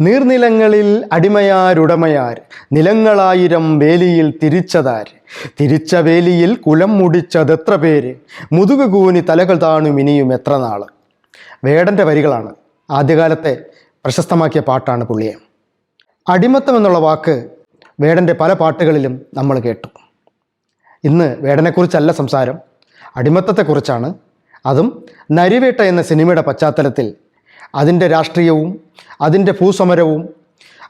നീർനിലങ്ങളിൽ അടിമയാരുടമയാർ നിലങ്ങളായിരം വേലിയിൽ തിരിച്ചതാർ. തിരിച്ച വേലിയിൽ കുലം മുടിച്ചതെത്ര പേര്? മുതുകു കൂനി തലകൾ താണും ഇനിയും എത്ര നാൾ വേടന്റെ വരികളാണ്. ആദ്യകാലത്തെ പ്രശസ്തമാക്കിയ പാട്ടാണ് പുള്ളിയെ. അടിമത്തം എന്നുള്ള വാക്ക് വേടന്റെ പല പാട്ടുകളിലും നമ്മൾ കേട്ടു. ഇന്ന് വേടനെക്കുറിച്ചല്ല സംസാരം. അടിമത്തത്തെക്കുറിച്ചാണ്. അതും നരിവേട്ട എന്ന സിനിമയുടെ പശ്ചാത്തലത്തിൽ അതിന്റെ രാഷ്ട്രീയവും അതിന്റെ ഭൂസമരവും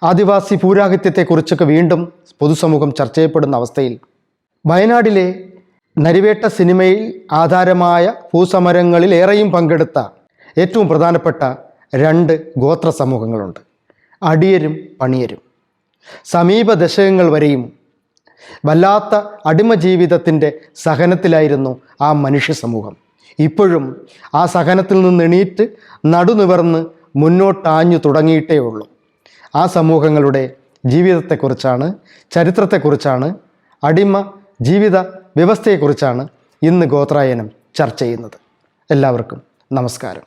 ആദിവാസി പൂരാഹിത്യത്തെക്കുറിച്ചൊക്കെ വീണ്ടും പൊതുസമൂഹം ചർച്ച ചെയ്യപ്പെടുന്ന അവസ്ഥയിൽ വയനാടിലെ നരിവേട്ട സിനിമയിൽ ആധാരമായ ഭൂസമരങ്ങളിൽ ഏറെയും പങ്കെടുത്ത ഏറ്റവും പ്രധാനപ്പെട്ട രണ്ട് ഗോത്ര സമൂഹങ്ങളുണ്ട്. അടിയരും പണിയരും. സമീപ ദശകങ്ങൾ വരെയും വല്ലാത്ത അടിമ ജീവിതത്തിന്റെ സഹനത്തിലായിരുന്നു ആ മനുഷ്യ സമൂഹം. ഇപ്പോഴും ആ സഹനത്തിൽ നിന്ന് എണീറ്റ് നടുനിവർന്ന് മുന്നോട്ടാഞ്ഞു തുടങ്ങിയിട്ടേ ഉള്ളൂ. ആ സമൂഹങ്ങളുടെ ജീവിതത്തെക്കുറിച്ചാണ് ചരിത്രത്തെക്കുറിച്ചാണ് അടിമ ജീവിത വ്യവസ്ഥയെക്കുറിച്ചാണ് ഇന്ന് ഗോത്രായനം ചർച്ച ചെയ്യുന്നത്. എല്ലാവർക്കും നമസ്കാരം.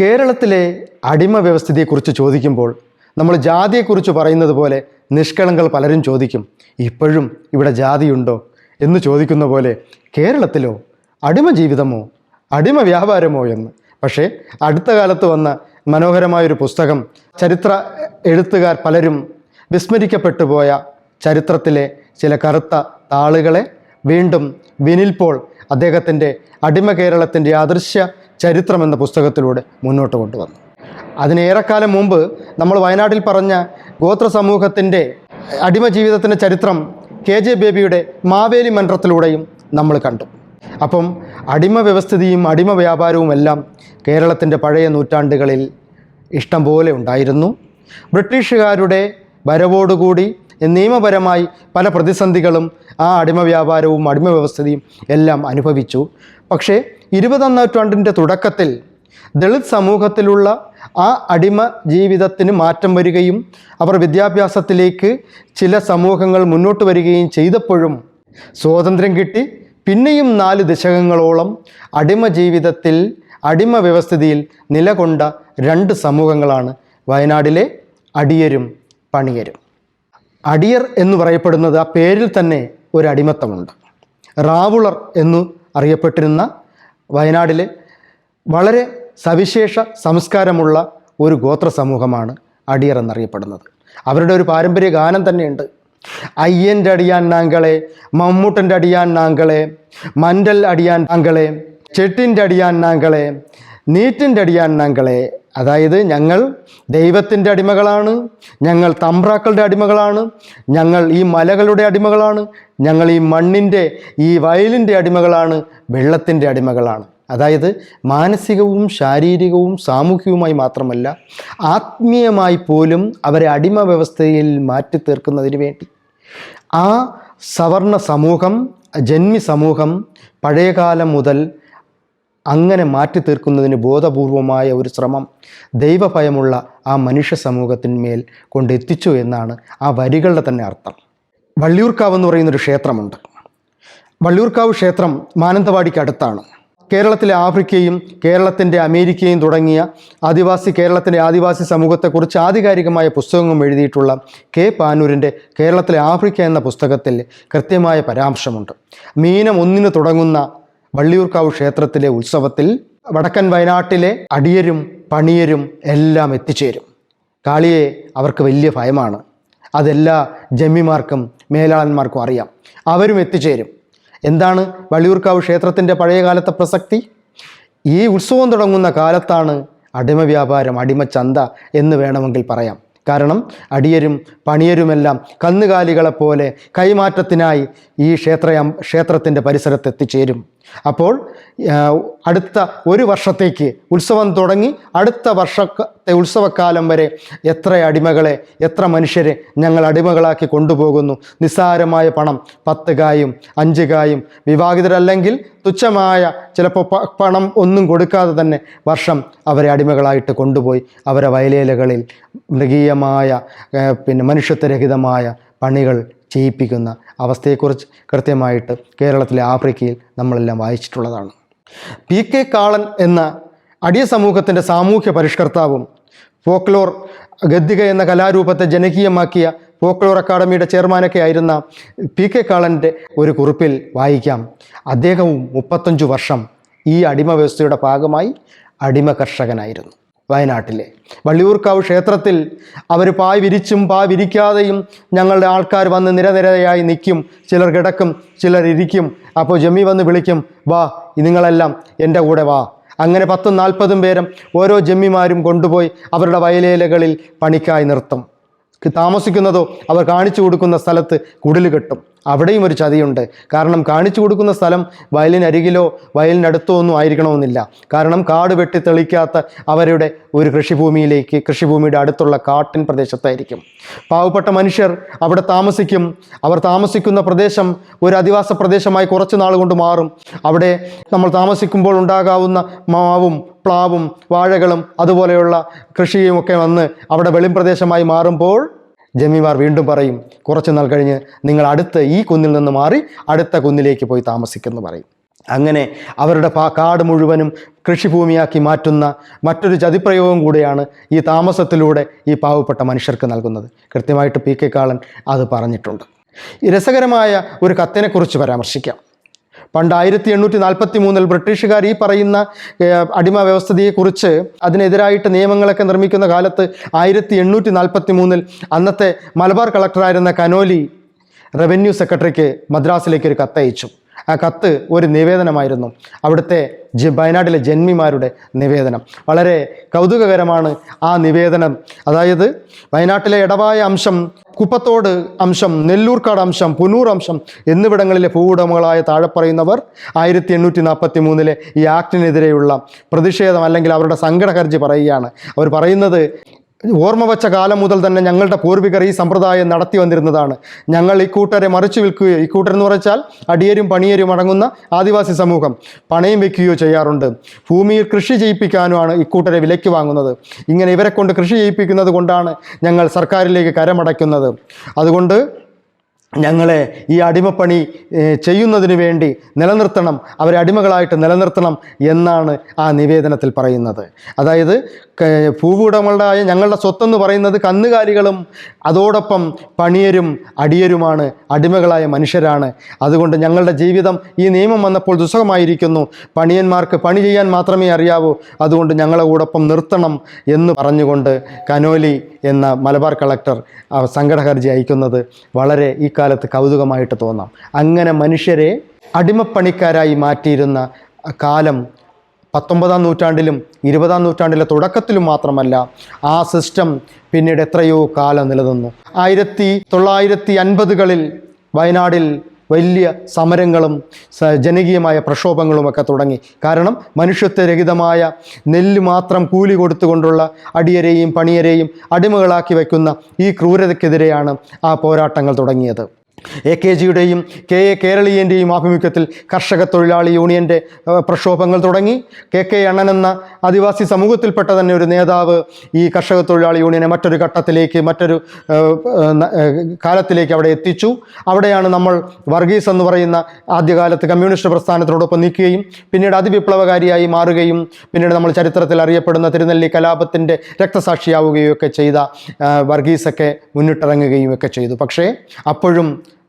കേരളത്തിലെ അടിമ വ്യവസ്ഥിതിയെക്കുറിച്ച് ചോദിക്കുമ്പോൾ നമ്മൾ ജാതിയെക്കുറിച്ച് പറയുന്നത് പോലെ നിഷ്കളങ്കൽ പലരും ചോദിക്കും ഇപ്പോഴും ഇവിടെ ജാതിയുണ്ടോ? എന്ന് ചോദിക്കുന്ന പോലെ കേരളത്തിലോ? അടിമ ജീവിതമോ? അടിമ വ്യാപാരമോ? എന്ന്. പക്ഷേ അടുത്ത കാലത്ത് വന്ന മനോഹരമായൊരു പുസ്തകം ചരിത്ര എഴുത്തുകാർ പലരും വിസ്മരിക്കപ്പെട്ടു പോയ ചരിത്രത്തിലെ ചില കറുത്ത താളുകളെ വീണ്ടും വിനിൽ പോൾ അദ്ദേഹത്തിന്റെ അടിമ കേരളത്തിന്റെ അദൃശ്യ ചരിത്രം എന്ന പുസ്തകത്തിലൂടെ മുന്നോട്ട് കൊണ്ടുവന്നു. അതിനേറെക്കാലം മുമ്പ് നമ്മൾ വയനാട്ടിൽ പറഞ്ഞ ഗോത്ര സമൂഹത്തിന്റെ അടിമ ജീവിതത്തിന്റെ ചരിത്രം കെ ജെ ബേബിയുടെ മാവേലി മന്ത്രത്തിലൂടെയും നമ്മൾ കണ്ടു. അപ്പം അടിമ വ്യവസ്ഥിതിയും അടിമ വ്യാപാരവും എല്ലാം കേരളത്തിന്റെ പഴയ നൂറ്റാണ്ടുകളിൽ ഇഷ്ടം പോലെ ഉണ്ടായിരുന്നു. ബ്രിട്ടീഷുകാരുടെ വരവോടുകൂടി നിയമപരമായി പല പ്രതിസന്ധികളും ആ അടിമ വ്യാപാരവും അടിമ വ്യവസ്ഥിതിയും എല്ലാം അനുഭവിച്ചു. പക്ഷേ ഇരുപതാം നൂറ്റാണ്ടിന്റെ തുടക്കത്തിൽ ദളിത് സമൂഹത്തിലുള്ള ആ അടിമ ജീവിതത്തിന് മാറ്റം വരികയും അവർ വിദ്യാഭ്യാസത്തിലേക്ക് ചില സമൂഹങ്ങൾ മുന്നോട്ട് വരികയും ചെയ്തപ്പോഴും സ്വാതന്ത്ര്യം കിട്ടി. പിന്നെയും നാല് ദശകങ്ങളോളം അടിമ ജീവിതത്തിൽ അടിമ വ്യവസ്ഥിതിയിൽ നിലകൊണ്ട രണ്ട് സമൂഹങ്ങളാണ് വയനാടിലെ അടിയരും പണിയരും. അടിയർ എന്ന് പറയപ്പെടുന്നത് ആ പേരിൽ തന്നെ ഒരു അടിമത്തമുണ്ട്. റാവുളർ എന്ന് അറിയപ്പെട്ടിരുന്ന വയനാടിലെ വളരെ സവിശേഷ സംസ്കാരമുള്ള ഒരു ഗോത്ര സമൂഹമാണ് അടിയർ എന്നറിയപ്പെടുന്നത്. അവരുടെ ഒരു പാരമ്പര്യ ഗാനം തന്നെയുണ്ട്. അയ്യന്റെ അടിയാൻ നാങ്കളെ മമ്മൂട്ടന്റെ അടിയാൻ നാങ്കളെ മണ്ടൽ അടിയാൻ നാങ്കളെ ചെട്ടിന്റെ അടിയാൻ നാങ്കളെ നീറ്റിന്റെ അടിയാൻ നാങ്കളെ. അതായത് ഞങ്ങൾ ദൈവത്തിന്റെ അടിമകളാണ് ഞങ്ങൾ തമ്പ്രാക്കളുടെ അടിമകളാണ് ഞങ്ങൾ ഈ മലകളുടെ അടിമകളാണ് ഞങ്ങൾ ഈ മണ്ണിന്റെ ഈ വയലിന്റെ അടിമകളാണ് വെള്ളത്തിന്റെ അടിമകളാണ്. അതായത് മാനസികവും ശാരീരികവും സാമൂഹികവുമായി മാത്രമല്ല ആത്മീയമായി പോലും അവരെ അടിമ വ്യവസ്ഥയിൽ മാറ്റി തീർക്കുന്നതിന് വേണ്ടി. ആ സവർണ സമൂഹം ജന്മി സമൂഹം പഴയകാലം മുതൽ അങ്ങനെ മാറ്റി തീർക്കുന്നതിന് ബോധപൂർവമായ ഒരു ശ്രമം ദൈവഭയമുള്ള ആ മനുഷ്യ സമൂഹത്തിന്മേൽ കൊണ്ടെത്തിച്ചു എന്നാണ് ആ വരികളുടെ തന്നെ അർത്ഥം. വള്ളിയൂർക്കാവ് എന്ന് പറയുന്നൊരു ക്ഷേത്രമുണ്ട്. വള്ളിയൂർക്കാവ് ക്ഷേത്രം മാനന്തവാടിക്ക് അടുത്താണ്. കേരളത്തിലെ ആഫ്രിക്കയും കേരളത്തിന്റെ അമേരിക്കയും തുടങ്ങിയ ആദിവാസി കേരളത്തിന്റെ ആദിവാസി സമൂഹത്തെക്കുറിച്ച് ആധികാരികമായ പുസ്തകങ്ങളും എഴുതിയിട്ടുള്ള കെ പാനൂരിന്റെ കേരളത്തിലെ ആഫ്രിക്ക എന്ന പുസ്തകത്തിൽ കൃത്യമായ പരാമർശമുണ്ട്. മീനം ഒന്നിന് തുടങ്ങുന്ന വള്ളിയൂർക്കാവ് ക്ഷേത്രത്തിലെ ഉത്സവത്തിൽ വടക്കൻ വയനാട്ടിലെ അടിയരും പണിയരും എല്ലാം എത്തിച്ചേരും. കാളിയെ അവർക്ക് വലിയ ഭയമാണ്. അതെല്ലാ ജമ്മിമാർക്കും മേലാളന്മാർക്കും അറിയാം. അവരും എത്തിച്ചേരും. എന്താണ് വള്ളിയൂർക്കാവ് ക്ഷേത്രത്തിന്റെ പഴയകാലത്തെ പ്രസക്തി? ഈ ഉത്സവം തുടങ്ങുന്ന കാലത്താണ് അടിമ വ്യാപാരം അടിമച്ചന്ത എന്ന് വേണമെങ്കിൽ പറയാം. കാരണം അടിയരും പണിയരുമെല്ലാം കന്നുകാലികളെപ്പോലെ കൈമാറ്റത്തിനായി ഈ ക്ഷേത്ര ക്ഷേത്രത്തിന്റെ പരിസരത്ത് എത്തിച്ചേരും. അപ്പോൾ അടുത്ത ഒരു വർഷത്തേക്ക് ഉത്സവം തുടങ്ങി അടുത്ത വർഷത്തെ ഉത്സവക്കാലം വരെ എത്ര അടിമകളെ എത്ര മനുഷ്യരെ ഞങ്ങൾ അടിമകളാക്കി കൊണ്ടുപോകുന്നു. നിസ്സാരമായ പണം പത്ത് കായും അഞ്ച് കായും വിവാഹിതരല്ലെങ്കിൽ തുച്ഛമായ ചിലപ്പോൾ പണം ഒന്നും കൊടുക്കാതെ തന്നെ വർഷം അവരെ അടിമകളായിട്ട് കൊണ്ടുപോയി അവരെ വയലേലകളിൽ മൃഗീയമായ പിന്നെ മനുഷ്യത്വരഹിതമായ പണികൾ ചെയ്യിപ്പിക്കുന്ന അവസ്ഥയെക്കുറിച്ച് കൃത്യമായിട്ട് കേരളത്തിലെ ആഫ്രിക്കയിൽ നമ്മളെല്ലാം വായിച്ചിട്ടുള്ളതാണ്. പി കെ കാളൻ എന്ന അടിയ സമൂഹത്തിന്റെ സാമൂഹ്യ പരിഷ്കർത്താവും ഫോക്ലോർ ഗദ്ദിക എന്ന കലാരൂപത്തെ ജനകീയമാക്കിയ ഫോക്ലോർ അക്കാഡമിയുടെ ചെയർമാനൊക്കെ ആയിരുന്ന പി കെ കാളന്റെ ഒരു കുറിപ്പിൽ വായിക്കാം. അദ്ദേഹവും മുപ്പത്തഞ്ചു വർഷം ഈ അടിമ വ്യവസ്ഥയുടെ ഭാഗമായി അടിമ കർഷകനായിരുന്നു. വയനാട്ടിലെ. വള്ളിയൂർക്കാവ് ക്ഷേത്രത്തിൽ അവർ പായ് വിരിച്ചും പായ് വിരിക്കാതെയും ഞങ്ങളുടെ ആൾക്കാർ വന്ന് നിരനിരയായി നിൽക്കും. ചിലർ കിടക്കും ചിലർ ഇരിക്കും. അപ്പോൾ ജമ്മി വന്ന് വിളിക്കും വാ നിങ്ങളെല്ലാം എന്റെ കൂടെ വാ. അങ്ങനെ പത്തും നാൽപ്പതും പേരും ഓരോ ജമ്മിമാരും കൊണ്ടുപോയി അവരുടെ വയലേലകളിൽ പണിക്കായി നിർത്തും. താമസിക്കുന്നതോ അവർ കാണിച്ചു കൊടുക്കുന്ന സ്ഥലത്ത് കുടിൽ കെട്ടും. അവിടെയും ഒരു ചതിയുണ്ട്. കാരണം കാണിച്ചു കൊടുക്കുന്ന സ്ഥലം വയലിനരികിലോ വയലിനടുത്തോ ഒന്നും ആയിരിക്കണമെന്നില്ല. കാരണം കാട് വെട്ടി തെളിക്കാത്ത അവരുടെ ഒരു കൃഷിഭൂമിയിലേക്ക് കൃഷിഭൂമിയുടെ അടുത്തുള്ള കാട്ടിൻ പ്രദേശത്തായിരിക്കും. പാവപ്പെട്ട മനുഷ്യർ അവിടെ താമസിക്കും. അവർ താമസിക്കുന്ന പ്രദേശം ഒരു അധിവാസ പ്രദേശമായി കുറച്ച് നാൾ കൊണ്ട് മാറും. അവിടെ നമ്മൾ താമസിക്കുമ്പോൾ ഉണ്ടാകാവുന്ന മാവും പ്ലാവും വാഴകളും അതുപോലെയുള്ള കൃഷിയും ഒക്കെ വന്ന് അവിടെ വെളിം പ്രദേശമായി മാറുമ്പോൾ ജമീമാർ വീണ്ടും പറയും കുറച്ച് നാൾ കഴിഞ്ഞ് നിങ്ങൾ അടുത്ത ഈ കുന്നിൽ നിന്ന് മാറി അടുത്ത കുന്നിലേക്ക് പോയി താമസിക്കുമെന്ന് പറയും. അങ്ങനെ അവരുടെ കാട് മുഴുവനും കൃഷിഭൂമിയാക്കി മാറ്റുന്ന മറ്റൊരു ചതിപ്രയോഗം കൂടിയാണ് ഈ താമസത്തിലൂടെ ഈ പാവപ്പെട്ട മനുഷ്യർക്ക് നൽകുന്നത്. കൃത്യമായിട്ട് പി കെ കാളൻ അത് പറഞ്ഞിട്ടുണ്ട്. രസകരമായ ഒരു കത്തിനെക്കുറിച്ച് പരാമർശിക്കാം. പണ്ട് ആയിരത്തി എണ്ണൂറ്റി നാൽപ്പത്തി മൂന്നിൽ ബ്രിട്ടീഷുകാർ ഈ പറയുന്ന അടിമ വ്യവസ്ഥതയെക്കുറിച്ച് അതിനെതിരായിട്ട് നിയമങ്ങളൊക്കെ നിർമ്മിക്കുന്ന കാലത്ത് ആയിരത്തി എണ്ണൂറ്റി നാൽപ്പത്തി മൂന്നിൽ അന്നത്തെ മലബാർ കളക്ടറായിരുന്ന കനോലി റവന്യൂ സെക്രട്ടറിക്ക് മദ്രാസിലേക്ക് ഒരു കത്തയച്ചു. ആ കത്ത് ഒരു നിവേദനമായിരുന്നു. അവിടുത്തെ വയനാട്ടിലെ ജന്മിമാരുടെ നിവേദനം. വളരെ കൗതുകകരമാണ് ആ നിവേദനം. അതായത് വയനാട്ടിലെ ഇടവായ അംശം കുപ്പത്തോട് അംശം നെല്ലൂർക്കാട് അംശം പുനൂർ അംശം എന്നിവിടങ്ങളിലെ ഭൂവുടമകളായ താഴെ പറയുന്നവർ ആയിരത്തി എണ്ണൂറ്റി നാൽപ്പത്തി മൂന്നിലെ ഈ ആക്ടിനെതിരെയുള്ള പ്രതിഷേധം അല്ലെങ്കിൽ അവരുടെ സങ്കട ഹർജി പറയുകയാണ്. അവർ പറയുന്നത് ഓർമ്മ വച്ച കാലം മുതൽ തന്നെ ഞങ്ങളുടെ പൂർവികർ ഈ സമ്പ്രദായം നടത്തി വന്നിരുന്നതാണ്. ഞങ്ങൾ ഈ കൂട്ടരെ മറിച്ചു വിൽക്കുകയോ ഈ കൂട്ടർ എന്ന് പറഞ്ഞാൽ അടിയരും പണിയരും അടങ്ങുന്ന ആദിവാസി സമൂഹം പണയം വെക്കുകയോ ചെയ്യാറുണ്ട്. ഭൂമിയിൽ കൃഷി ചെയ്യിപ്പിക്കാനുമാണ് ഇക്കൂട്ടരെ വിലയ്ക്ക് വാങ്ങുന്നത്. ഇങ്ങനെ ഇവരെ കൊണ്ട് കൃഷി ചെയ്യിപ്പിക്കുന്നത് കൊണ്ടാണ് ഞങ്ങൾ സർക്കാരിലേക്ക് കരമടയ്ക്കുന്നത്. അതുകൊണ്ട് ഞങ്ങളെ ഈ അടിമപ്പണി ചെയ്യുന്നതിന് വേണ്ടി നിലനിർത്തണം അവരെ അടിമകളായിട്ട് നിലനിർത്തണം എന്നാണ് ആ നിവേദനത്തിൽ പറയുന്നത്. അതായത് ഭൂവുടമകളായ ഞങ്ങളുടെ സ്വത്തെന്ന് പറയുന്നത് കന്നുകാലികളും അതോടൊപ്പം പണിയരും അടിയരുമാണ് അടിമകളായ മനുഷ്യരാണ്. അതുകൊണ്ട് ഞങ്ങളുടെ ജീവിതം ഈ നിയമം വന്നപ്പോൾ ദുസ്സഹമായിരിക്കുന്നു. പണിയന്മാർക്ക് പണി ചെയ്യാൻ മാത്രമേ അറിയാവൂ. അതുകൊണ്ട് ഞങ്ങളെ കൂടൊപ്പം നിർത്തണം എന്ന് പറഞ്ഞുകൊണ്ട് കനോലി എന്ന മലബാർ കളക്ടർ ആ സങ്കട ഹർജി അയക്കുന്നത് വളരെ ഈ കാലത്ത് കൗതുകമായിട്ട് തോന്നാം. അങ്ങനെ മനുഷ്യരെ അടിമപ്പണിക്കാരായി മാറ്റിയിരുന്ന കാലം പത്തൊമ്പതാം നൂറ്റാണ്ടിലും ഇരുപതാം നൂറ്റാണ്ടിലെ തുടക്കത്തിലും മാത്രമല്ല ആ സിസ്റ്റം പിന്നീട് എത്രയോ കാലം നിലനിന്നു. ആയിരത്തി തൊള്ളായിരത്തി അൻപതുകളിൽ വയനാടിൽ വലിയ സമരങ്ങളും ജനകീയമായ പ്രക്ഷോഭങ്ങളുമൊക്കെ തുടങ്ങി. കാരണം മനുഷ്യത്വരഹിതമായ നെല്ല് മാത്രം കൂലി കൊടുത്തുകൊണ്ടുള്ള അടിയരെയും പണിയരെയും അടിമകളാക്കി വയ്ക്കുന്ന ഈ ക്രൂരതയ്ക്കെതിരെയാണ് ആ പോരാട്ടങ്ങൾ തുടങ്ങിയത്. എ കെ ജിയുടെയും കെ എ കേരളീയന്റെയും ആഭിമുഖ്യത്തിൽ കർഷക തൊഴിലാളി യൂണിയന്റെ പ്രക്ഷോഭങ്ങൾ തുടങ്ങി. കെ കെ അണ്ണൻ എന്ന ആദിവാസി സമൂഹത്തിൽപ്പെട്ട തന്നെ ഒരു നേതാവ് ഈ കർഷക തൊഴിലാളി യൂണിയനെ മറ്റൊരു ഘട്ടത്തിലേക്ക് മറ്റൊരു കാലത്തിലേക്ക് അവിടെ എത്തിച്ചു. അവിടെയാണ് നമ്മൾ വർഗീസ് എന്ന് പറയുന്ന ആദ്യകാലത്ത് കമ്മ്യൂണിസ്റ്റ് പ്രസ്ഥാനത്തിനോടൊപ്പം നിൽക്കുകയും പിന്നീട് അതിവിപ്ലവകാരിയായി മാറുകയും പിന്നീട് നമ്മൾ ചരിത്രത്തിൽ അറിയപ്പെടുന്ന തിരുനെല്ലി കലാപത്തിന്റെ രക്തസാക്ഷിയാവുകയും ഒക്കെ ചെയ്ത വർഗീസൊക്കെ മുന്നിട്ടിറങ്ങുകയും ഒക്കെ ചെയ്തു. പക്ഷേ അപ്പോഴും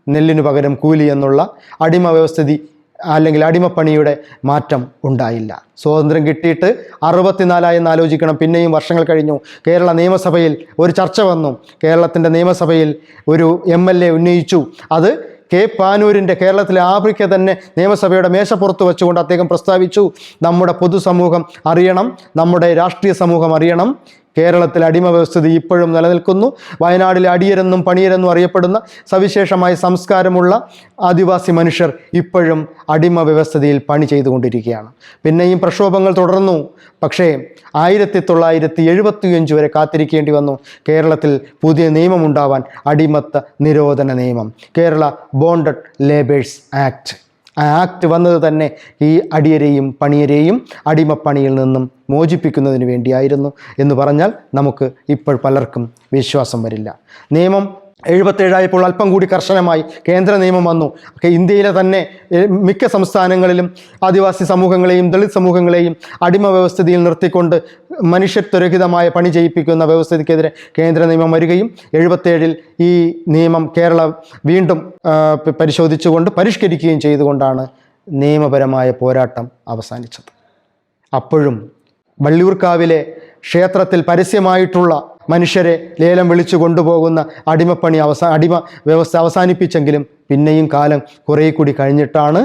നെല്ലിനു പകരം കൂലി എന്നുള്ള അടിമ വ്യവസ്ഥിതി അല്ലെങ്കിൽ അടിമപ്പണിയുടെ മാറ്റം ഉണ്ടായില്ല. സ്വാതന്ത്ര്യം കിട്ടിയിട്ട് അറുപത്തിനാലായി എന്ന് ആലോചിക്കണം. പിന്നെയും വർഷങ്ങൾ കഴിഞ്ഞു. കേരള നിയമസഭയിൽ ഒരു ചർച്ച വന്നു. കേരളത്തിന്റെ നിയമസഭയിൽ ഒരു എം എൽ എ ഉന്നയിച്ചു. അത് കെ പാനൂരിന്റെ കേരളത്തിലെ ആഫ്രിക്ക തന്നെ നിയമസഭയുടെ മേശപ്പുറത്ത് വെച്ചുകൊണ്ട് അദ്ദേഹം പ്രസ്താവിച്ചു. നമ്മുടെ പൊതുസമൂഹം അറിയണം. നമ്മുടെ രാഷ്ട്രീയ സമൂഹം അറിയണം. കേരളത്തിൽ അടിമ വ്യവസ്ഥിതി ഇപ്പോഴും നിലനിൽക്കുന്നു. വയനാട്ടിലെ അടിയരെന്നും പണിയരെന്നും അറിയപ്പെടുന്ന സവിശേഷമായ സംസ്കാരമുള്ള ആദിവാസി മനുഷ്യർ ഇപ്പോഴും അടിമ വ്യവസ്ഥിതിയിൽ പണി ചെയ്തുകൊണ്ടിരിക്കുകയാണ്. പിന്നെയും പ്രക്ഷോഭങ്ങൾ തുടർന്നു. പക്ഷേ ആയിരത്തി തൊള്ളായിരത്തി എഴുപത്തിയഞ്ച് വരെ കാത്തിരിക്കേണ്ടി വന്നു. കേരളത്തിൽ പുതിയ നിയമമുണ്ടാവാൻ അടിമത്ത നിരോധന നിയമം. Kerala bonded labours act act വന്നത് തന്നെ ഈ അടിയരെയും പണിയരെയും അടിമപ്പണിയിൽ നിന്നും മോചിപ്പിക്കുന്നതിന് വേണ്ടിയായിരുന്നു. എന്ന് പറഞ്ഞാൽ നമുക്ക് ഇപ്പോൾ പലർക്കും വിശ്വാസം വരില്ല. നിയമം എഴുപത്തേഴായപ്പോൾ അല്പം കൂടി കർശനമായി കേന്ദ്ര നിയമം വന്നു. ഇന്ത്യയിലെ തന്നെ മിക്ക സംസ്ഥാനങ്ങളിലും ആദിവാസി സമൂഹങ്ങളെയും ദളിത് സമൂഹങ്ങളെയും അടിമ വ്യവസ്ഥിതിയിൽ നിർത്തിക്കൊണ്ട് മനുഷ്യത്വരഹിതമായ പണി ചെയ്യിപ്പിക്കുന്ന വ്യവസ്ഥിതിക്കെതിരെ കേന്ദ്ര നിയമം വരികയും എഴുപത്തേഴിൽ ഈ നിയമം കേരള വീണ്ടും പരിശോധിച്ചുകൊണ്ട് പരിഷ്കരിക്കുകയും ചെയ്തുകൊണ്ടാണ് നിയമപരമായ പോരാട്ടം അവസാനിച്ചത്. അപ്പോഴും വള്ളിയൂർക്കാവിലെ ക്ഷേത്രത്തിൽ പരസ്യമായിട്ടുള്ള മനുഷ്യരെ ലേലം വിളിച്ചു കൊണ്ടുപോകുന്ന അടിമപ്പണി അവസാ അടിമ വ്യവസ്ഥ അവസാനിപ്പിച്ചെങ്കിലും പിന്നെയും കാലം കുറേ കൂടി കഴിഞ്ഞിട്ടാണ്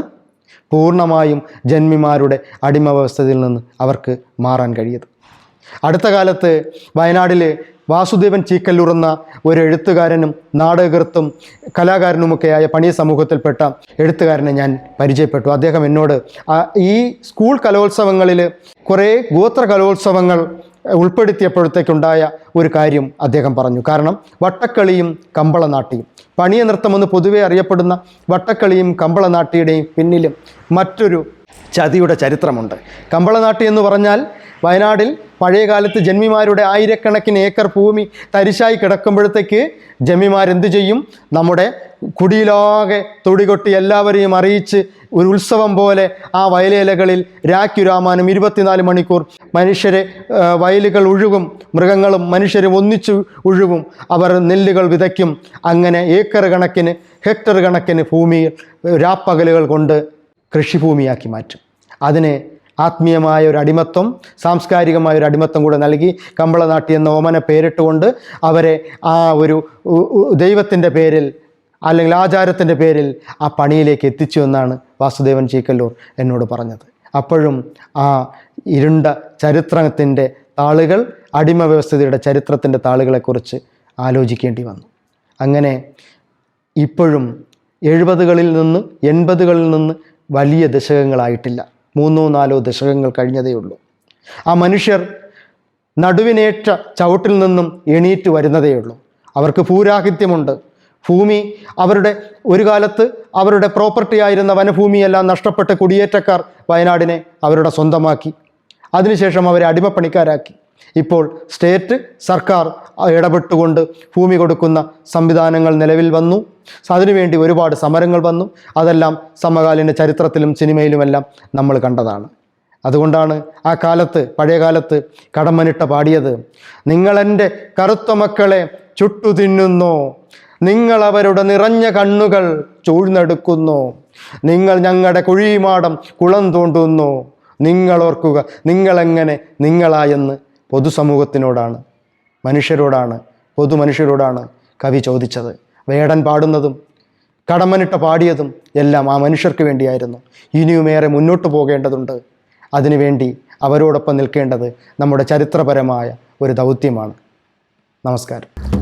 പൂർണമായും ജന്മിമാരുടെ അടിമ വ്യവസ്ഥയിൽ നിന്ന് അവർക്ക് മാറാൻ കഴിയത് അടുത്ത കാലത്ത് വയനാട്ടിലെ വാസുദേവൻ ചീക്കല്ലുറന്ന ഒരു എഴുത്തുകാരനും നാടകകൃത്തും കലാകാരനുമൊക്കെയായ പണിയ സമൂഹത്തിൽപ്പെട്ട എഴുത്തുകാരനെ ഞാൻ പരിചയപ്പെട്ടു. അദ്ദേഹം എന്നോട് ഈ സ്കൂൾ കലോത്സവങ്ങളിൽ കുറേ ഗോത്ര കലോത്സവങ്ങൾ ഉൾപ്പെടുത്തിയപ്പോഴത്തേക്കുണ്ടായ ഒരു കാര്യം അദ്ദേഹം പറഞ്ഞു. കാരണം വട്ടക്കളിയും കമ്പളനാട്ടിയും. പണിയ നൃത്തമെന്ന് പൊതുവെ അറിയപ്പെടുന്ന വട്ടക്കളിയും കമ്പളനാട്ടിയുടെയും പിന്നിലും മറ്റൊരു ചതിയുടെ ചരിത്രമുണ്ട്. കമ്പളനാട്ടി എന്ന് പറഞ്ഞാൽ വയനാട്ടിൽ പഴയകാലത്ത് ജന്മിമാരുടെ ആയിരക്കണക്കിന് ഏക്കർ ഭൂമി തരിശായി കിടക്കുമ്പോഴത്തേക്ക് ജന്മിമാരെന്ത് ചെയ്യും? നമ്മുടെ കുടിയിലാകെ തൊടികൊട്ടി എല്ലാവരെയും അറിയിച്ച് ഒരു ഉത്സവം പോലെ ആ വയലേലകളിൽ രാഖ്യുരാമാനും ഇരുപത്തിനാല് മണിക്കൂർ മനുഷ്യരെ വയലുകൾ ഒഴുകും മൃഗങ്ങളും മനുഷ്യരും ഒന്നിച്ചു ഒഴുകും അവർ നെല്ലുകൾ വിതയ്ക്കും. അങ്ങനെ ഏക്കർ കണക്കിന് ഹെക്ടർ കണക്കിന് ഭൂമിയിൽ രാപ്പകലുകൾ കൊണ്ട് കൃഷിഭൂമിയാക്കി മാറ്റും. അതിന് ആത്മീയമായ ഒരു അടിമത്വം സാംസ്കാരികമായ ഒരു അടിമത്വം കൂടെ നൽകി കമ്പളനാട്ടി എന്ന ഓമന പേരിട്ടുകൊണ്ട് അവരെ ആ ഒരു ദൈവത്തിന്റെ പേരിൽ അല്ലെങ്കിൽ ആചാരത്തിന്റെ പേരിൽ ആ പണിയിലേക്ക് എത്തിച്ചു എന്നാണ് വാസുദേവൻ ചീക്കല്ലൂർ എന്നോട് പറഞ്ഞത്. അപ്പോഴും ആ ഇരുണ്ട ചരിത്രത്തിന്റെ താളുകൾ അടിമ വ്യവസ്ഥിതിയുടെ ചരിത്രത്തിന്റെ താളുകളെക്കുറിച്ച് ആലോചിക്കേണ്ടി വന്നു. അങ്ങനെ ഇപ്പോഴും എഴുപതുകളിൽ നിന്ന് എൺപതുകളിൽ നിന്ന് വലിയ ദശകങ്ങളായിട്ടില്ല. മൂന്നോ നാലോ ദശകങ്ങൾ കഴിഞ്ഞതേ ഉള്ളൂ. ആ മനുഷ്യർ നടുവിനേറ്റ ചവിട്ടിൽ നിന്നും എണീറ്റ് വരുന്നതേ ഉള്ളൂ. അവർക്ക് ഭൂരാഹിത്യമുണ്ട്. ഭൂമി അവരുടെ ഒരു കാലത്ത് അവരുടെ പ്രോപ്പർട്ടി ആയിരുന്ന വനഭൂമിയെല്ലാം നഷ്ടപ്പെട്ട് കുടിയേറ്റക്കാർ വയനാടിനെ അവരുടെ സ്വന്തമാക്കി. അതിനുശേഷം അവരെ അടിമപ്പണിക്കാരാക്കി. ഇപ്പോൾ സ്റ്റേറ്റ് സർക്കാർ ഇടപെട്ടുകൊണ്ട് ഭൂമി കൊടുക്കുന്ന സംവിധാനങ്ങൾ നിലവിൽ വന്നു. അതിനുവേണ്ടി ഒരുപാട് സമരങ്ങൾ വന്നു. അതെല്ലാം സമകാലീന ചരിത്രത്തിലും സിനിമയിലുമെല്ലാം നമ്മൾ കണ്ടതാണ്. അതുകൊണ്ടാണ് ആ കാലത്ത് പഴയ കാലത്ത് കടമ്മനിട്ട പാടിയത്. നിങ്ങളെന്റെ കറുത്ത മക്കളെ ചുട്ടു തിന്നുന്നു നിങ്ങൾ അവരുടെ നിറഞ്ഞ കണ്ണുകൾ ചൂഴ്ന്നെടുക്കുന്നു. നിങ്ങൾ ഞങ്ങളുടെ കുഴിമാടം കുളം തോണ്ടുന്നു. നിങ്ങളോർക്കുക നിങ്ങളെങ്ങനെ നിങ്ങളായെന്ന് പൊതുസമൂഹത്തിനോടാണ് മനുഷ്യരോടാണ് പൊതുമനുഷ്യരോടാണ് കവി ചോദിച്ചത്. വേടൻ പാടുന്നതും കടമ്മനിട്ട പാടിയതും എല്ലാം ആ മനുഷ്യർക്ക് വേണ്ടിയായിരുന്നു. ഇനിയുമേറെ മുന്നോട്ട് പോകേണ്ടതുണ്ട്. അതിനുവേണ്ടി അവരോടൊപ്പം നിൽക്കേണ്ടത് നമ്മുടെ ചരിത്രപരമായ ഒരു ദൗത്യമാണ്. നമസ്കാരം.